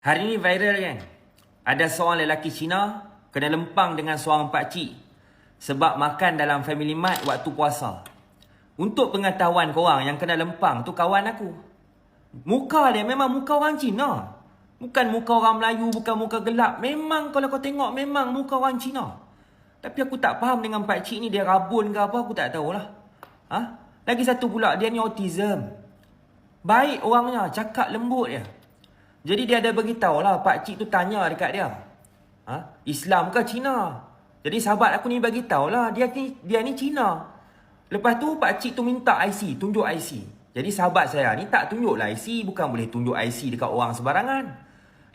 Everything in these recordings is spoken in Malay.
Hari ni viral kan? Ada seorang lelaki Cina kena lempang dengan seorang pakcik sebab makan dalam family mart waktu puasa. Untuk pengetahuan korang yang kena lempang tu kawan aku. Muka dia memang muka orang Cina. Bukan muka orang Melayu, bukan muka gelap. Memang kalau kau tengok memang muka orang Cina. Tapi aku tak faham dengan pakcik ni dia rabun ke apa aku tak tahulah. Ha? Lagi satu pula dia ni autism. Baik orangnya, cakap lembut dia. Jadi dia ada beritahu lah, Pak Cik tu tanya dekat dia. Ha? Islam ke Cina? Jadi sahabat aku ni bagi tahu lah, dia ni, dia ni Cina. Lepas tu Pak Cik tu minta IC, tunjuk IC. Jadi sahabat saya ni tak tunjuk lah IC, bukan boleh tunjuk IC dekat orang sebarangan.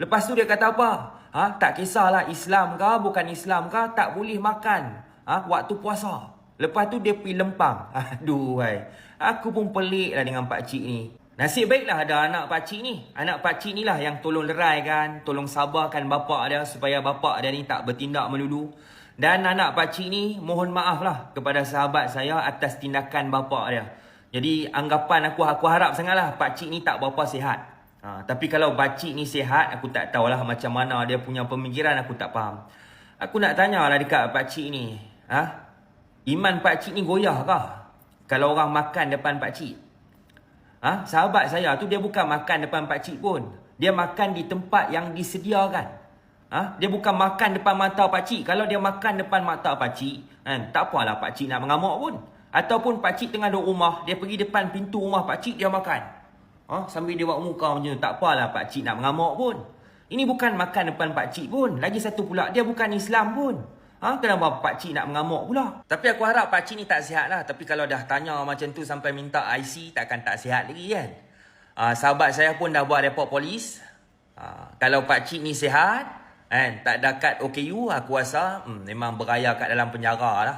Lepas tu dia kata apa? Ha? Tak kisahlah Islam ke, bukan Islam ke, tak boleh makan ha? waktu puasa. Lepas tu dia pergi lempang. Aduh, hai. Aku pun pelik lah dengan Pak Cik ni. Nasib baiklah ada anak pakcik ni. Anak pakcik ni lah yang tolong leraikan, tolong sabarkan bapak dia supaya bapak dia ni tak bertindak melulu. Dan anak pakcik ni mohon maaf lah kepada sahabat saya atas tindakan bapak dia. Jadi anggapan aku, aku harap sangatlah pakcik ni tak berapa sihat. Ha, tapi kalau pakcik ni sihat, aku tak tahulah macam mana dia punya pemikiran, aku tak faham. Aku nak tanya lah dekat pakcik ni. Ha? Iman pakcik ni goyah kah? Kalau orang makan depan pakcik. Ha? Sahabat saya tu dia bukan makan depan pak cik pun. Dia makan di tempat yang disediakan. Ha? Dia bukan makan depan mata pak cik. Kalau dia makan depan mata pak cik, kan, tak apalah pak cik nak mengamuk pun. Ataupun pak cik tengah duduk rumah, dia pergi depan pintu rumah pak cik dia makan. Ha? Sambil dia buat muka macam tu, tak apalah pak cik nak mengamuk pun. Ini bukan makan depan pak cik pun. Lagi satu pula, dia bukan Islam pun. Ha? Kenapa pak cik nak mengamuk pula? Tapi aku harap pak cik ni tak sihat lah. Tapi kalau dah tanya macam tu sampai minta IC, takkan tak sihat lagi kan? Uh, sahabat saya pun dah buat report polis. Uh, kalau pak cik ni sihat, kan, tak ada kad OKU, aku rasa hmm, memang beraya kat dalam penjara lah.